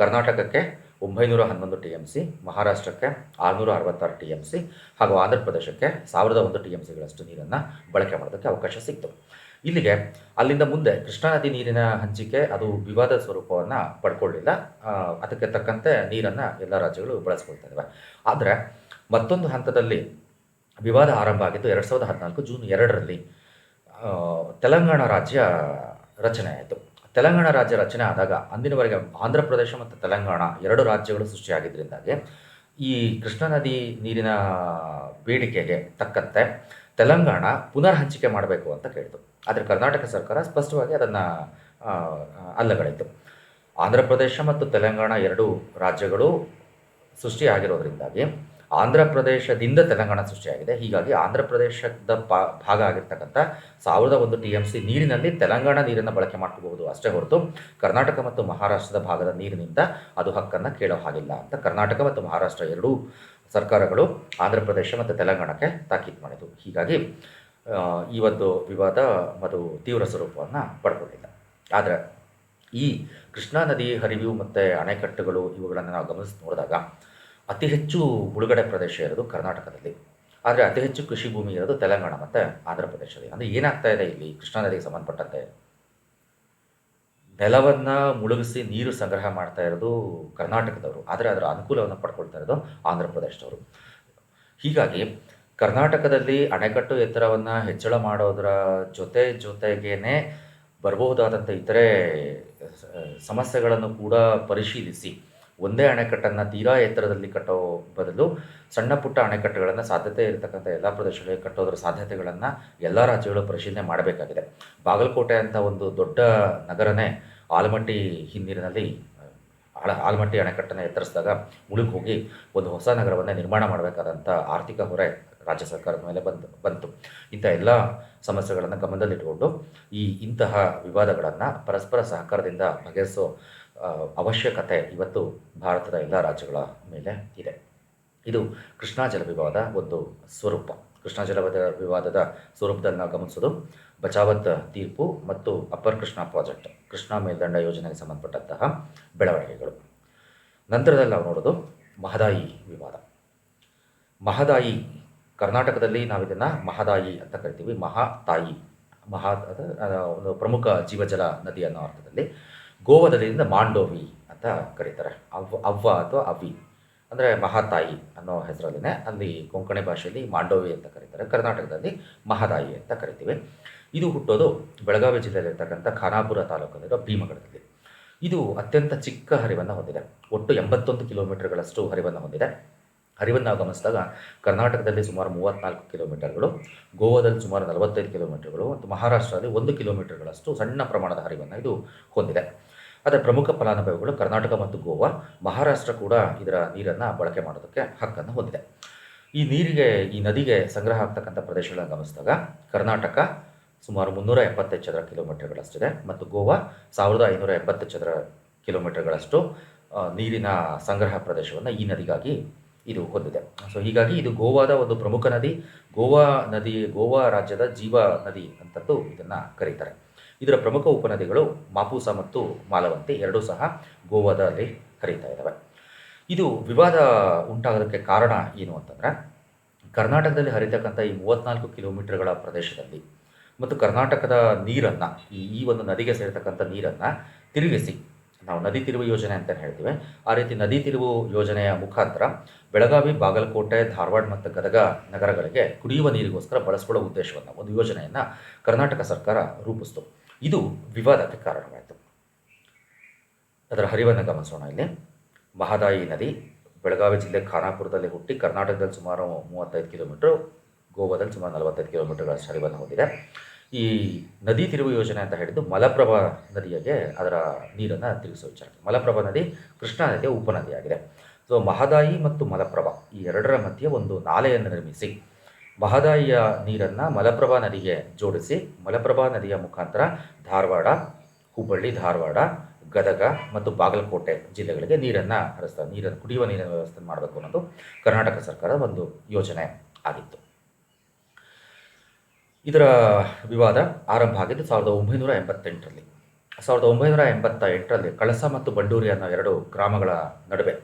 ಕರ್ನಾಟಕಕ್ಕೆ ಒಂಬೈನೂರ ಹನ್ನೊಂದು ಟಿ ಎಂ ಸಿ ಮಹಾರಾಷ್ಟ್ರಕ್ಕೆ ಆರುನೂರ ಅರವತ್ತಾರು ಟಿ ಎಂ ಸಿ ಹಾಗೂ ಆಂಧ್ರ ಪ್ರದೇಶಕ್ಕೆ ಸಾವಿರದ ಒಂದು ಟಿ ಎಂ ಸಿಗಳಷ್ಟು ನೀರನ್ನು ಬಳಕೆ ಮಾಡೋದಕ್ಕೆ ಅವಕಾಶ ಸಿಕ್ತು. ಇಲ್ಲಿಗೆ ಅಲ್ಲಿಂದ ಮುಂದೆ ಕೃಷ್ಣಾ ನದಿ ನೀರಿನ ಹಂಚಿಕೆ ಅದು ವಿವಾದ ಸ್ವರೂಪವನ್ನು ಪಡ್ಕೊಳ್ಳಿಲ್ಲ. ಅದಕ್ಕೆ ತಕ್ಕಂತೆ ನೀರನ್ನು ಎಲ್ಲ ರಾಜ್ಯಗಳು ಬಳಸ್ಕೊಳ್ತಾ ಇದ್ದಾವೆ ಆದರೆ ಮತ್ತೊಂದು ಹಂತದಲ್ಲಿ ವಿವಾದ ಆರಂಭ ಆಗಿದ್ದು ಎರಡು ಸಾವಿರದ ಹದಿನಾಲ್ಕು ಜೂನ್ ಎರಡರಲ್ಲಿ ತೆಲಂಗಾಣ ರಾಜ್ಯ ರಚನೆ ಆಯಿತು. ತೆಲಂಗಾಣ ರಾಜ್ಯ ರಚನೆ ಆದಾಗ ಅಂದಿನವರೆಗೆ ಆಂಧ್ರ ಪ್ರದೇಶ ಮತ್ತು ತೆಲಂಗಾಣ ಎರಡು ರಾಜ್ಯಗಳು ಸೃಷ್ಟಿಯಾಗಿದ್ದರಿಂದಾಗಿ ಈ ಕೃಷ್ಣಾ ನದಿ ನೀರಿನ ಬೇಡಿಕೆಗೆ ತಕ್ಕಂತೆ ತೆಲಂಗಾಣ ಪುನರ್ ಹಂಚಿಕೆ ಮಾಡಬೇಕು ಅಂತ ಕೇಳಿತು. ಆದರೆ ಕರ್ನಾಟಕ ಸರ್ಕಾರ ಸ್ಪಷ್ಟವಾಗಿ ಅದನ್ನು ಅಲ್ಲಗಳಿತು ಆಂಧ್ರ ಪ್ರದೇಶ ಮತ್ತು ತೆಲಂಗಾಣ ಎರಡು ರಾಜ್ಯಗಳು ಸೃಷ್ಟಿಯಾಗಿರೋದ್ರಿಂದಾಗಿ ಆಂಧ್ರ ಪ್ರದೇಶದಿಂದ ತೆಲಂಗಾಣ ಸೃಷ್ಟಿಯಾಗಿದೆ. ಹೀಗಾಗಿ ಆಂಧ್ರ ಪ್ರದೇಶದ ಭಾಗ ಆಗಿರ್ತಕ್ಕಂಥ ಸಾವಿರದ ಒಂದು ಟಿ ಎಂ ಸಿ ನೀರಿನಲ್ಲಿ ತೆಲಂಗಾಣ ನೀರನ್ನು ಬಳಕೆ ಮಾಡ್ಕೋಬಹುದು ಅಷ್ಟೇ ಹೊರತು ಕರ್ನಾಟಕ ಮತ್ತು ಮಹಾರಾಷ್ಟ್ರದ ಭಾಗದ ನೀರಿನಿಂದ ಅದು ಹಕ್ಕನ್ನು ಕೇಳೋ ಹಾಗಿಲ್ಲ ಅಂತ ಕರ್ನಾಟಕ ಮತ್ತು ಮಹಾರಾಷ್ಟ್ರ ಎರಡೂ ಸರ್ಕಾರಗಳು ಆಂಧ್ರ ಪ್ರದೇಶ ಮತ್ತು ತೆಲಂಗಾಣಕ್ಕೆ ತಾಕೀತು ಮಾಡಿತು ಹೀಗಾಗಿ ಈ ಒಂದು ವಿವಾದ ಮತ್ತು ತೀವ್ರ ಸ್ವರೂಪವನ್ನು ಪಡ್ಕೊಂಡಿಲ್ಲ. ಆದರೆ ಈ ಕೃಷ್ಣಾ ನದಿ ಹರಿವು ಮತ್ತು ಅಣೆಕಟ್ಟುಗಳು ಇವುಗಳನ್ನು ನಾವು ಗಮನಿಸಿ ನೋಡಿದಾಗ ಅತಿ ಹೆಚ್ಚು ಮುಳುಗಡೆ ಪ್ರದೇಶ ಇರೋದು ಕರ್ನಾಟಕದಲ್ಲಿ. ಆದರೆ ಅತಿ ಹೆಚ್ಚು ಕೃಷಿ ಭೂಮಿ ಇರೋದು ತೆಲಂಗಾಣ ಮತ್ತು ಆಂಧ್ರ ಪ್ರದೇಶದಲ್ಲಿ. ಅಂದರೆ ಏನಾಗ್ತಾ ಇದೆ ಇಲ್ಲಿ ಕೃಷ್ಣಾ ನದಿಗೆ ಸಂಬಂಧಪಟ್ಟಂತೆ? ನೆಲವನ್ನು ಮುಳುಗಿಸಿ ನೀರು ಸಂಗ್ರಹ ಮಾಡ್ತಾ ಇರೋದು ಕರ್ನಾಟಕದವರು. ಆದರೆ ಅದರ ಅನುಕೂಲವನ್ನು ಪಡ್ಕೊಳ್ತಾ ಇರೋದು ಆಂಧ್ರ ಪ್ರದೇಶದವರು. ಹೀಗಾಗಿ ಕರ್ನಾಟಕದಲ್ಲಿ ಅಣೆಕಟ್ಟು ಎತ್ತರವನ್ನು ಹೆಚ್ಚಳ ಮಾಡೋದರ ಜೊತೆ ಜೊತೆಗೇನೆ ಬರಬಹುದಾದಂಥ ಇತರೆ ಸಮಸ್ಯೆಗಳನ್ನು ಕೂಡ ಪರಿಶೀಲಿಸಿ. ಒಂದೇ ಅಣೆಕಟ್ಟನ್ನು ತೀರಾ ಎತ್ತರದಲ್ಲಿ ಕಟ್ಟೋ ಬದಲು ಸಣ್ಣ ಪುಟ್ಟ ಅಣೆಕಟ್ಟುಗಳನ್ನು ಸಾಧ್ಯತೆ ಇರತಕ್ಕಂಥ ಎಲ್ಲ ಪ್ರದೇಶಗಳಿಗೆ ಕಟ್ಟೋದ್ರ ಸಾಧ್ಯತೆಗಳನ್ನು ಎಲ್ಲ ರಾಜ್ಯಗಳು ಪರಿಶೀಲನೆ ಮಾಡಬೇಕಾಗಿದೆ. ಬಾಗಲಕೋಟೆ ಅಂತ ಒಂದು ದೊಡ್ಡ ನಗರನೇ ಆಲಮಟ್ಟಿ ಹಿನ್ನೀರಿನಲ್ಲಿ ಆಳ ಆಲಮಟ್ಟಿ ಅಣೆಕಟ್ಟನ್ನು ಎತ್ತರಿಸಿದಾಗ ಮುಳುಗಿ ಹೋಗಿ ಒಂದು ಹೊಸ ನಗರವನ್ನೇ ನಿರ್ಮಾಣ ಮಾಡಬೇಕಾದಂಥ ಆರ್ಥಿಕ ಹೊರೆ ರಾಜ್ಯ ಸರ್ಕಾರದ ಮೇಲೆ ಬಂದು, ಬಂತು. ಇಂಥ ಎಲ್ಲ ಸಮಸ್ಯೆಗಳನ್ನು ಗಮನದಲ್ಲಿಟ್ಟುಕೊಂಡು ಈ ಇಂತಹ ವಿವಾದಗಳನ್ನು ಪರಸ್ಪರ ಸಹಕಾರದಿಂದ ಬಗೆಹರಿಸೋ ಅವಶ್ಯಕತೆ ಇವತ್ತು ಭಾರತದ ಎಲ್ಲ ರಾಜ್ಯಗಳ ಮೇಲೆ ಇದೆ. ಇದು ಕೃಷ್ಣಾ ಜಲ ವಿವಾದ ಒಂದು ಸ್ವರೂಪ. ಕೃಷ್ಣಾ ಜಲ ವಿವಾದದ ಸ್ವರೂಪದಲ್ಲಿ ನಾವು ಗಮನಿಸೋದು ಬಚಾವತ್ ತೀರ್ಪು ಮತ್ತು ಅಪ್ಪರ್ ಕೃಷ್ಣ ಪ್ರಾಜೆಕ್ಟ್, ಕೃಷ್ಣಾ ಮೇಲ್ದಂಡ ಯೋಜನೆಗೆ ಸಂಬಂಧಪಟ್ಟಂತಹ ಬೆಳವಣಿಗೆಗಳು. ನಂತರದಲ್ಲಿ ನಾವು ನೋಡೋದು ಮಹದಾಯಿ ವಿವಾದ. ಮಹದಾಯಿ, ಕರ್ನಾಟಕದಲ್ಲಿ ನಾವು ಇದನ್ನು ಮಹದಾಯಿ ಅಂತ ಕರಿತೀವಿ. ಮಹಾ ಅದ ಅದ ಒಂದು ಪ್ರಮುಖ ಜೀವಜಲ ನದಿ ಅನ್ನೋ ಅರ್ಥದಲ್ಲಿ ಗೋವಾದಲ್ಲಿಂದ ಮಾಂಡೋವಿ ಅಂತ ಕರೀತಾರೆ. ಅವ್ವ ಅವ್ವ ಅಥವಾ ಅವಿ. ಅಂದರೆ ಮಹಾತಾಯಿ ಅನ್ನೋ ಹೆಸರಲ್ಲೇ ಅಲ್ಲಿ ಕೊಂಕಣಿ ಭಾಷೆಯಲ್ಲಿ ಮಾಂಡೋವಿ ಅಂತ ಕರೀತಾರೆ. ಕರ್ನಾಟಕದಲ್ಲಿ ಮಹಾತಾಯಿ ಅಂತ ಕರಿತೀವಿ. ಇದು ಹುಟ್ಟೋದು ಬೆಳಗಾವಿ ಜಿಲ್ಲೆಯಲ್ಲಿರ್ತಕ್ಕಂಥ ಖಾನಾಪುರ ತಾಲೂಕಲ್ಲಿರೋ ಭೀಮಗಡದಲ್ಲಿ. ಇದು ಅತ್ಯಂತ ಚಿಕ್ಕ ಹರಿವನ್ನು ಹೊಂದಿದೆ. ಒಟ್ಟು ಎಂಬತ್ತೊಂದು ಕಿಲೋಮೀಟರ್ಗಳಷ್ಟು ಹರಿವನ್ನು ಹೊಂದಿದೆ. ಹರಿವನ್ನು ನಾವು ಗಮನಿಸಿದಾಗ ಕರ್ನಾಟಕದಲ್ಲಿ ಸುಮಾರು ಮೂವತ್ತ್ನಾಲ್ಕು ಕಿಲೋಮೀಟರ್ಗಳು, ಗೋವಾದಲ್ಲಿ ಸುಮಾರು ನಲವತ್ತೈದು ಕಿಲೋಮೀಟರ್ಗಳು ಮತ್ತು ಮಹಾರಾಷ್ಟ್ರದಲ್ಲಿ ಒಂದು ಕಿಲೋಮೀಟರ್ಗಳಷ್ಟು ಸಣ್ಣ ಪ್ರಮಾಣದ ಹರಿವನ್ನು ಇದು ಹೊಂದಿದೆ. ಅದರ ಪ್ರಮುಖ ಫಲಾನುಭವಿಗಳು ಕರ್ನಾಟಕ ಮತ್ತು ಗೋವಾ, ಮಹಾರಾಷ್ಟ್ರ ಕೂಡ ಇದರ ನೀರನ್ನು ಬಳಕೆ ಮಾಡೋದಕ್ಕೆ ಹಕ್ಕನ್ನು ಹೊಂದಿದೆ. ಈ ನೀರಿಗೆ, ಈ ನದಿಗೆ ಸಂಗ್ರಹ ಆಗ್ತಕ್ಕಂಥ ಪ್ರದೇಶಗಳನ್ನು ಗಮನಿಸಿದಾಗ ಕರ್ನಾಟಕ ಸುಮಾರು ಮುನ್ನೂರ ಎಪ್ಪತ್ತೈದು ಚದರ ಕಿಲೋಮೀಟರ್ಗಳಷ್ಟಿದೆ ಮತ್ತು ಗೋವಾ ಸಾವಿರದ ಐನೂರ ಎಪ್ಪತ್ತು ಚದರ ಕಿಲೋಮೀಟರ್ಗಳಷ್ಟು ನೀರಿನ ಸಂಗ್ರಹ ಪ್ರದೇಶವನ್ನು ಈ ನದಿಗಾಗಿ ಇದು ಹೊಂದಿದೆ. ಸೊ, ಹೀಗಾಗಿ ಇದು ಗೋವಾದ ಒಂದು ಪ್ರಮುಖ ನದಿ. ಗೋವಾ ನದಿ, ಗೋವಾ ರಾಜ್ಯದ ಜೀವ ನದಿ ಅಂತದ್ದು ಇದನ್ನು ಕರೀತಾರೆ. ಇದರ ಪ್ರಮುಖ ಉಪನದಿಗಳು ಮಾಪೂಸ ಮತ್ತು ಮಾಲವಂತಿ ಎರಡೂ ಸಹ ಗೋವಾದಲ್ಲಿ ಹರಿತಾ ಇದ್ದಾವೆ. ಇದು ವಿವಾದ ಉಂಟಾಗೋದಕ್ಕೆ ಕಾರಣ ಏನು ಅಂತಂದರೆ, ಕರ್ನಾಟಕದಲ್ಲಿ ಹರಿತಕ್ಕಂಥ ಈ ಮೂವತ್ತ್ನಾಲ್ಕು ಕಿಲೋಮೀಟರ್ಗಳ ಪ್ರದೇಶದಲ್ಲಿ ಮತ್ತು ಕರ್ನಾಟಕದ ನೀರನ್ನು, ಈ ಈ ಒಂದು ನದಿಗೆ ಸೇರ್ತಕ್ಕಂಥ ನೀರನ್ನು ತಿರುಗಿಸಿ, ನಾವು ನದಿ ತಿರುವು ಯೋಜನೆ ಅಂತ ಹೇಳ್ತೀವಿ. ಆ ರೀತಿ ನದಿ ತಿರುವು ಯೋಜನೆಯ ಮುಖಾಂತರ ಬೆಳಗಾವಿ, ಬಾಗಲಕೋಟೆ, ಧಾರವಾಡ ಮತ್ತು ಗದಗ ನಗರಗಳಿಗೆ ಕುಡಿಯುವ ನೀರಿಗೋಸ್ಕರ ಬಳಸ್ಕೊಳ್ಳೋ ಉದ್ದೇಶವನ್ನು, ಒಂದು ಯೋಜನೆಯನ್ನು ಕರ್ನಾಟಕ ಸರ್ಕಾರ ರೂಪಿಸ್ತು. ಇದು ವಿವಾದಕ್ಕೆ ಕಾರಣವಾಯಿತು. ಅದರ ಹರಿವನ್ನು ಗಮನಿಸೋಣ ಇಲ್ಲಿ. ಮಹದಾಯಿ ನದಿ ಬೆಳಗಾವಿ ಜಿಲ್ಲೆ ಖಾನಾಪುರದಲ್ಲಿ ಹುಟ್ಟಿ ಕರ್ನಾಟಕದಲ್ಲಿ ಸುಮಾರು ಮೂವತ್ತೈದು ಕಿಲೋಮೀಟರ್, ಗೋವಾದಲ್ಲಿ ಸುಮಾರು ನಲವತ್ತೈದು ಕಿಲೋಮೀಟರ್ಗಳಷ್ಟು ಹರಿವನ್ನು ಹೊಂದಿದೆ. ಈ ನದಿ ತಿರುವು ಯೋಜನೆ ಅಂತ ಹೇಳಿದ್ದು ಮಲಪ್ರಭಾ ನದಿಗೆ ಅದರ ನೀರನ್ನು ತಿರುಗಿಸುವ ವಿಚಾರ. ಮಲಪ್ರಭಾ ನದಿ ಕೃಷ್ಣಾ ನದಿಯ ಉಪನದಿಯಾಗಿದೆ. ಸೊ ಮಹದಾಯಿ ಮತ್ತು ಮಲಪ್ರಭಾ ಈ ಎರಡರ ಮಧ್ಯೆ ಒಂದು ನಾಲೆಯನ್ನು ನಿರ್ಮಿಸಿ ಮಹದಾಯಿಯ ನೀರನ್ನು ಮಲಪ್ರಭಾ ನದಿಗೆ ಜೋಡಿಸಿ, ಮಲಪ್ರಭಾ ನದಿಯ ಮುಖಾಂತರ ಧಾರವಾಡ, ಹುಬ್ಬಳ್ಳಿ, ಧಾರವಾಡ, ಗದಗ ಮತ್ತು ಬಾಗಲಕೋಟೆ ಜಿಲ್ಲೆಗಳಿಗೆ ನೀರನ್ನು ಹರಿಸ್ತಾರೆ ನೀರನ್ನು ಕುಡಿಯುವ ನೀರಿನ ವ್ಯವಸ್ಥೆ ಮಾಡಬೇಕು ಅನ್ನೋದು ಕರ್ನಾಟಕ ಸರ್ಕಾರದ ಒಂದು ಯೋಜನೆ ಆಗಿತ್ತು. ಇದರ ವಿವಾದ ಆರಂಭ ಆಗಿದ್ದು ಸಾವಿರದ ಒಂಬೈನೂರ ಎಂಬತ್ತೆಂಟರಲ್ಲಿ. ಸಾವಿರದ ಒಂಬೈನೂರ ಎಂಬತ್ತ ಎಂಟರಲ್ಲಿ ಕಳಸ ಮತ್ತು ಬಂಡೂರಿ ಅನ್ನೋ ಎರಡು ಗ್ರಾಮಗಳ ನಡುವೆ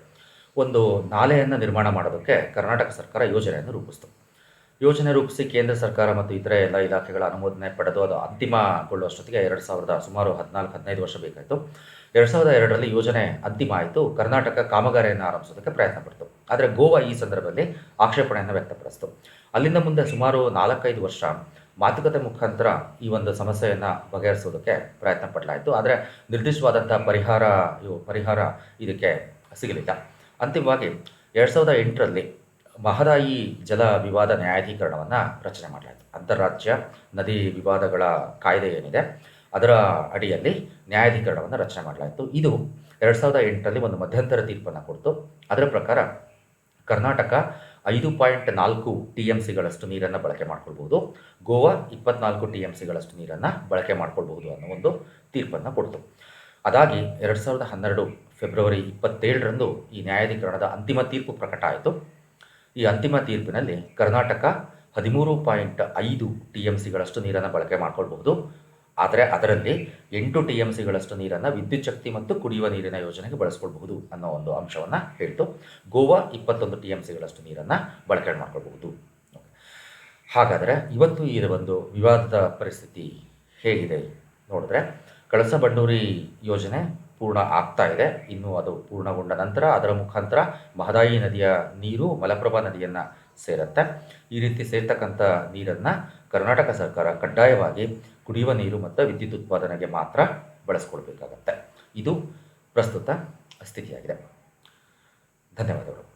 ಒಂದು ನಾಲೆಯನ್ನು ನಿರ್ಮಾಣ ಮಾಡೋದಕ್ಕೆ ಕರ್ನಾಟಕ ಸರ್ಕಾರ ಯೋಜನೆಯನ್ನು ರೂಪಿಸಿತು. ಯೋಜನೆ ರೂಪಿಸಿ ಕೇಂದ್ರ ಸರ್ಕಾರ ಮತ್ತು ಇತರೆ ಎಲ್ಲ ಇಲಾಖೆಗಳ ಅನುಮೋದನೆ ಪಡೆದು ಅದು ಅಂತಿಮಗೊಳ್ಳುವಷ್ಟೊತ್ತಿಗೆ ಎರಡು ಸಾವಿರದ ಸುಮಾರು ಹದಿನಾಲ್ಕು, ಹದಿನೈದು ವರ್ಷ ಬೇಕಾಯಿತು. ಎರಡು ಸಾವಿರದ ಎರಡರಲ್ಲಿ ಯೋಜನೆ ಅಂತಿಮ ಆಯಿತು. ಕರ್ನಾಟಕ ಕಾಮಗಾರಿಯನ್ನು ಆರಂಭಿಸೋದಕ್ಕೆ ಪ್ರಯತ್ನ ಪಡ್ತು. ಆದರೆ ಗೋವಾ ಈ ಸಂದರ್ಭದಲ್ಲಿ ಆಕ್ಷೇಪಣೆಯನ್ನು ವ್ಯಕ್ತಪಡಿಸಿತು. ಅಲ್ಲಿಂದ ಮುಂದೆ ಸುಮಾರು ನಾಲ್ಕೈದು ವರ್ಷ ಮಾತುಕತೆ ಮುಖಾಂತರ ಈ ಒಂದು ಸಮಸ್ಯೆಯನ್ನು ಬಗೆಹರಿಸೋದಕ್ಕೆ ಪ್ರಯತ್ನ ಪಡಲಾಯಿತು. ಆದರೆ ನಿರ್ದಿಷ್ಟವಾದಂಥ ಪರಿಹಾರ ಪರಿಹಾರ ಇದಕ್ಕೆ ಸಿಗಲಿಲ್ಲ. ಅಂತಿಮವಾಗಿ ಎರಡು ಸಾವಿರದ ಎಂಟರಲ್ಲಿ ಮಹದಾಯಿ ಜಲ ವಿವಾದ ನ್ಯಾಯಾಧೀಕರಣವನ್ನು ರಚನೆ ಮಾಡಲಾಯಿತು. ಅಂತಾರಾಜ್ಯ ನದಿ ವಿವಾದಗಳ ಕಾಯ್ದೆ ಏನಿದೆ, ಅದರ ಅಡಿಯಲ್ಲಿ ನ್ಯಾಯಾಧೀಕರಣವನ್ನು ರಚನೆ ಮಾಡಲಾಯಿತು. ಇದು ಎರಡು ಸಾವಿರದ ಎಂಟರಲ್ಲಿ ಒಂದು ಮಧ್ಯಂತರ ತೀರ್ಪನ್ನು ಕೊಡ್ತು. ಅದರ ಪ್ರಕಾರ ಕರ್ನಾಟಕ ಐದು ಪಾಯಿಂಟ್ ನಾಲ್ಕು ಟಿ ಎಂ ಸಿಗಳಷ್ಟು ನೀರನ್ನು ಬಳಕೆ ಮಾಡ್ಕೊಳ್ಬೋದು ಗೋವಾ ಇಪ್ಪತ್ನಾಲ್ಕು ಟಿ ಎಂ ಸಿಗಳಷ್ಟು ನೀರನ್ನು ಬಳಕೆ ಮಾಡ್ಕೊಳ್ಬಹುದು ಅನ್ನೋ ಒಂದು ತೀರ್ಪನ್ನು ಕೊಡ್ತು. ಅದಾಗಿ ಎರಡು ಸಾವಿರದ ಹನ್ನೆರಡು ಫೆಬ್ರವರಿ ಇಪ್ಪತ್ತೇಳರಂದು ಈ ನ್ಯಾಯಾಧೀಕರಣದ ಅಂತಿಮ ತೀರ್ಪು ಪ್ರಕಟ ಆಯಿತು. ಈ ಅಂತಿಮ ತೀರ್ಪಿನಲ್ಲಿ ಕರ್ನಾಟಕ ಹದಿಮೂರು ಪಾಯಿಂಟ್ ಐದು ಟಿ ಎಂ ಸಿಗಳಷ್ಟು ನೀರನ್ನು ಬಳಕೆ ಮಾಡಿಕೊಳ್ಬಹುದು. ಆದರೆ ಅದರಲ್ಲಿ ಎಂಟು ಟಿ ಎಂ ಸಿಗಳಷ್ಟು ನೀರನ್ನು ವಿದ್ಯುತ್ ಶಕ್ತಿ ಮತ್ತು ಕುಡಿಯುವ ನೀರಿನ ಯೋಜನೆಗೆ ಬಳಸ್ಕೊಳ್ಬಹುದು ಅನ್ನೋ ಒಂದು ಅಂಶವನ್ನು ಹೇಳ್ತು. ಗೋವಾ ಇಪ್ಪತ್ತೊಂದು ಟಿ ಎಂ ಸಿಗಳಷ್ಟು ನೀರನ್ನು ಬಳಕೆ ಮಾಡ್ಕೊಳ್ಬಹುದು. ಹಾಗಾದರೆ ಇವತ್ತು ಈ ಒಂದು ವಿವಾದದ ಪರಿಸ್ಥಿತಿ ಹೇಗಿದೆ? ನೋಡಿದ್ರೆ ಕಳಸ ಬಂಡೂರಿ ಯೋಜನೆ ಪೂರ್ಣ ಆಗ್ತಾ ಇದೆ. ಇನ್ನು ಅದು ಪೂರ್ಣಗೊಂಡ ನಂತರ ಅದರ ಮುಖಾಂತರ ಮಹದಾಯಿ ನದಿಯ ನೀರು ಮಲಪ್ರಭಾ ನದಿಯನ್ನು ಸೇರುತ್ತೆ. ಈ ರೀತಿ ಸೇರ್ತಕ್ಕಂಥ ನೀರನ್ನು ಕರ್ನಾಟಕ ಸರ್ಕಾರ ಕಡ್ಡಾಯವಾಗಿ ಕುಡಿಯುವ ನೀರು ಮತ್ತು ವಿದ್ಯುತ್ ಉತ್ಪಾದನೆಗೆ ಮಾತ್ರ ಬಳಸ್ಕೊಳ್ಬೇಕಾಗತ್ತೆ. ಇದು ಪ್ರಸ್ತುತ ಸ್ಥಿತಿಯಾಗಿದೆ. ಧನ್ಯವಾದಗಳು.